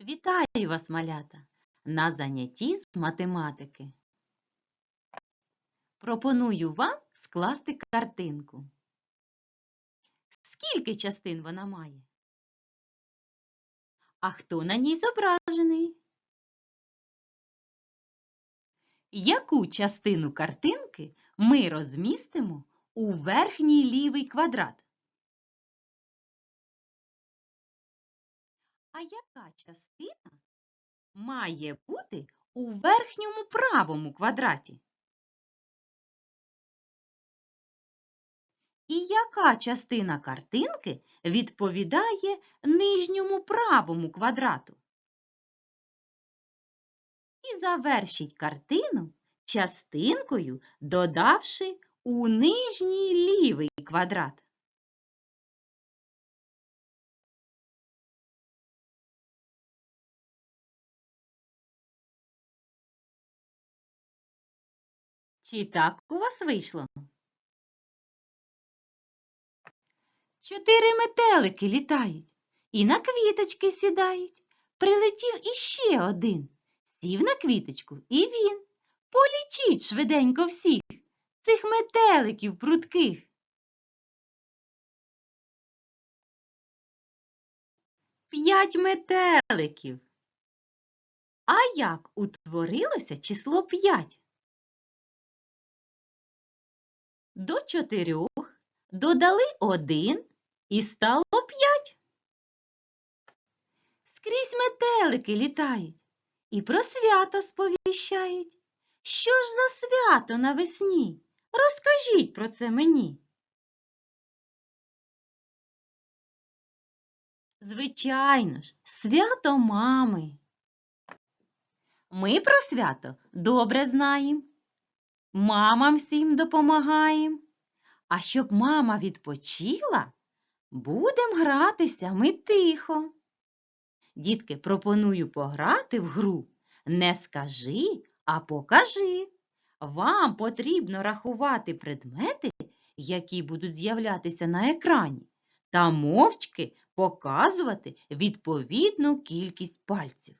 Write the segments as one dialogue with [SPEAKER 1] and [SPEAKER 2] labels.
[SPEAKER 1] Вітаю вас, малята, на занятті з математики. Пропоную вам скласти картинку. Скільки частин вона має? А хто на ній зображений? Яку частину картинки ми розмістимо у верхній лівий квадрат? А яка частина має бути у верхньому правому квадраті? І яка частина картинки відповідає нижньому правому квадрату? І завершіть картину частинкою, додавши у нижній лівий квадрат. Чи так у вас вийшло? Чотири метелики літають і на квіточки сідають. Прилетів іще один. Сів на квіточку і він. Полічіть швиденько всіх цих метеликів прудких. П'ять метеликів. А як утворилося число п'ять? До чотирьох додали один і стало п'ять. Скрізь метелики літають і про свято сповіщають. Що ж за свято навесні? Розкажіть про це мені. Звичайно ж, свято мами. Ми про свято добре знаємо. Мамам всім допомагаємо. А щоб мама відпочила, будем гратися ми тихо. Дітки, пропоную пограти в гру Не скажи, а покажи. Вам потрібно рахувати предмети, які будуть з'являтися на екрані, та мовчки показувати відповідну кількість пальців.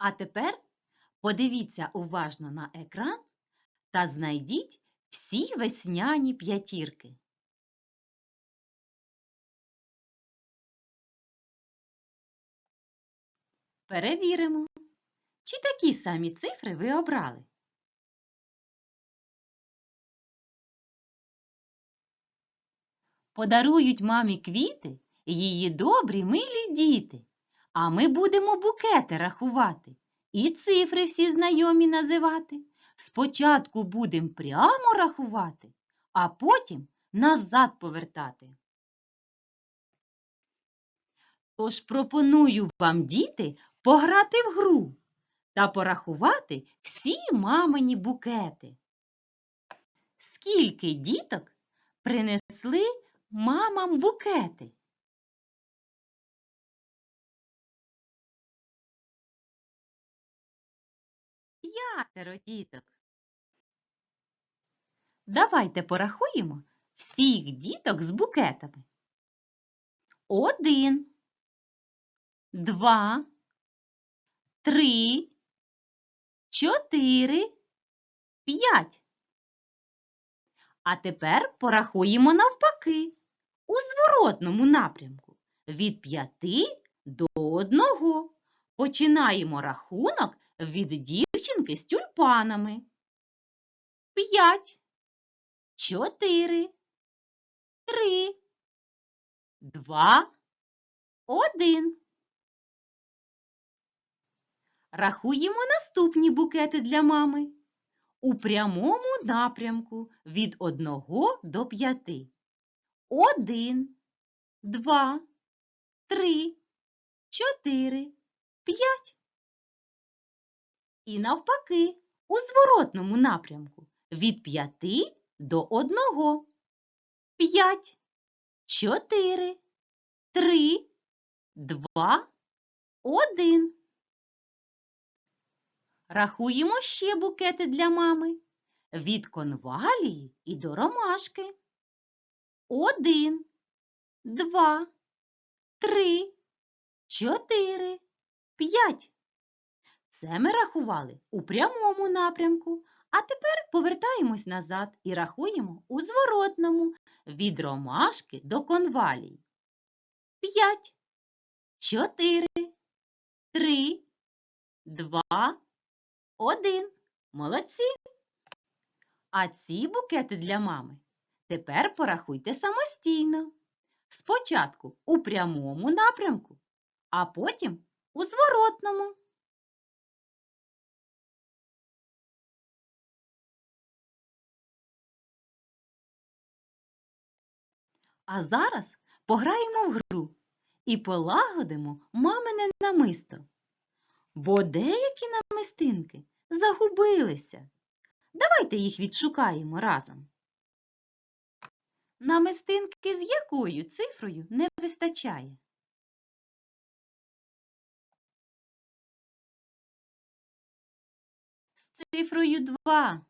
[SPEAKER 1] А тепер подивіться уважно на екран та знайдіть всі весняні п'ятірки. Перевіримо, чи такі самі цифри ви обрали. Подарують мамі квіти її добрі милі діти. А ми будемо букети рахувати і цифри всі знайомі називати. Спочатку будемо прямо рахувати, а потім назад повертати. Тож пропоную вам, діти, пограти в гру та порахувати всі мамині букети. Скільки діток принесли мамам букети? П'ятеро діток. Давайте порахуємо всіх діток з букетами. Один, два, три, чотири, п'ять. А тепер порахуємо навпаки у зворотному напрямку від п'яти до одного. Починаємо рахунок від дівчинки з тюльпанами. П'ять, чотири, три, два, один. Рахуємо наступні букети для мами. У прямому напрямку від одного до п'яти. Один, два, три, чотири, п'ять. І навпаки, у зворотному напрямку від п'яти до одного. П'ять, чотири, три, два, один. Рахуємо ще букети для мами. Від конвалії і до ромашки. Один, два, три, чотири, п'ять. Це ми рахували у прямому напрямку. А тепер повертаємось назад і рахуємо у зворотному від ромашки до конвалії. П'ять, чотири, три, два, один. Молодці. А ці букети для мами тепер порахуйте самостійно. Спочатку у прямому напрямку, а потім у зворотному. А зараз пограємо в гру і полагодимо мамине намисто. Бо деякі намистинки загубилися. Давайте їх відшукаємо разом. Намистинки з якою цифрою не вистачає? З цифрою 2.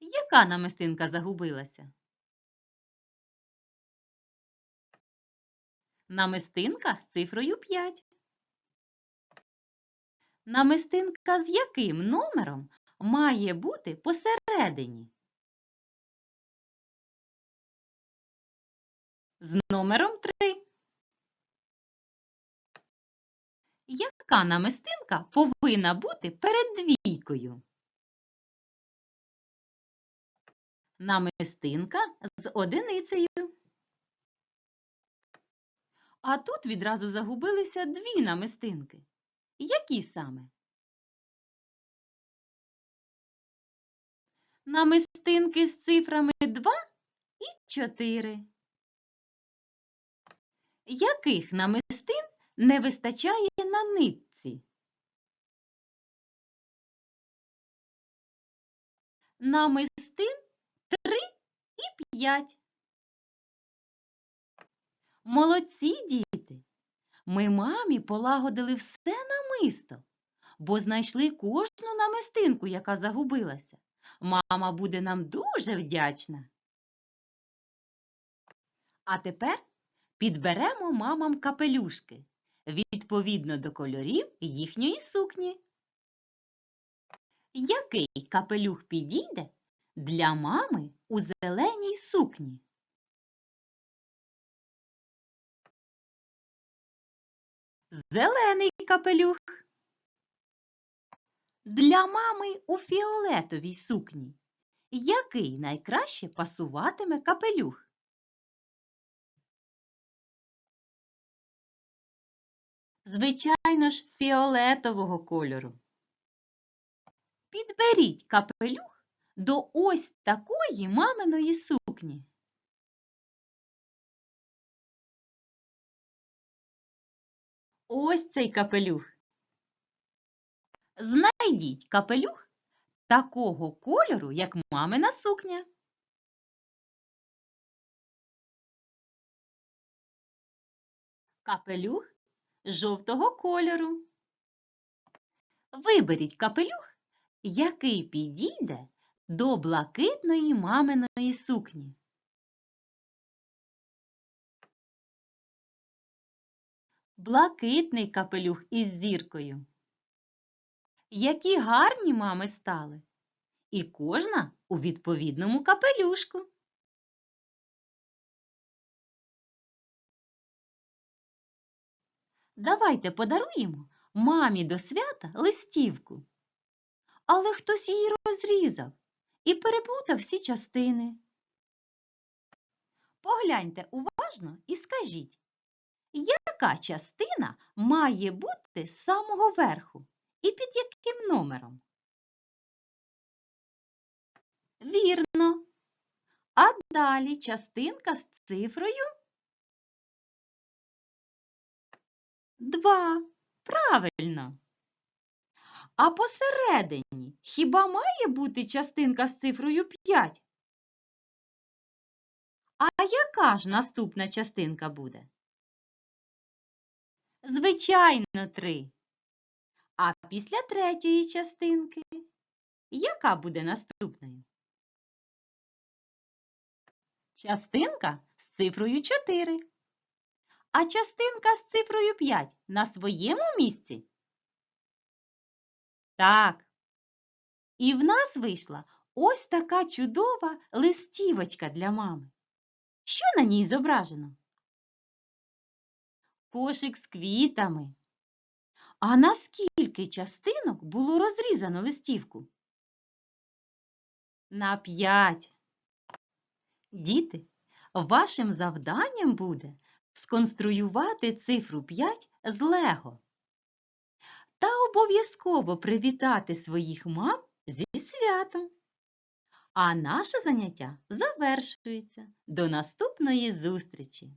[SPEAKER 1] Яка намистинка загубилася? Намистинка з цифрою 5. Намистинка з яким номером має бути посередині? З номером 3. Яка намистинка повинна бути перед двійкою? Намистинка з одиницею. А тут відразу загубилися дві намистинки. Які саме? Намистинки з цифрами 2 і 4. Яких намистин не вистачає на нитці? Намистин 3 і 5. Молодці, діти! Ми мамі полагодили все намисто, бо знайшли кожну намистинку, яка загубилася. Мама буде нам дуже вдячна. А тепер підберемо мамам капелюшки відповідно до кольорів їхньої сукні. Який капелюх підійде для мами у зеленій сукні? Зелений капелюх. Для мами у фіолетовій сукні. Який найкраще пасуватиме капелюх? Звичайно ж, фіолетового кольору. Підберіть капелюх до ось такої маминої сукні. Ось цей капелюх. Знайдіть капелюх такого кольору, як мамина сукня. Капелюх жовтого кольору. Виберіть капелюх, який підійде до блакитної маминої сукні. Блакитний капелюх із зіркою. Які гарні мами стали. І кожна у відповідному капелюшку. Давайте подаруємо мамі до свята листівку. Але хтось її розрізав і переплутав всі частини. Погляньте уважно і скажіть, яка частина має бути з самого верху і під яким номером? Вірно. А далі частинка з цифрою 2. Правильно. А посередині хіба має бути частинка з цифрою 5? А яка ж наступна частинка буде? Звичайно, 3. А після третьої частинки яка буде наступною? Частинка з цифрою 4. А частинка з цифрою 5 на своєму місці? Так. І в нас вийшла ось така чудова листівочка для мами. Що на ній зображено? Кошик з квітами. А на скільки частинок було розрізано листівку? На 5. Діти, вашим завданням буде сконструювати цифру 5 з Лего та обов'язково привітати своїх мам зі святом. А наше заняття завершується. До наступної зустрічі!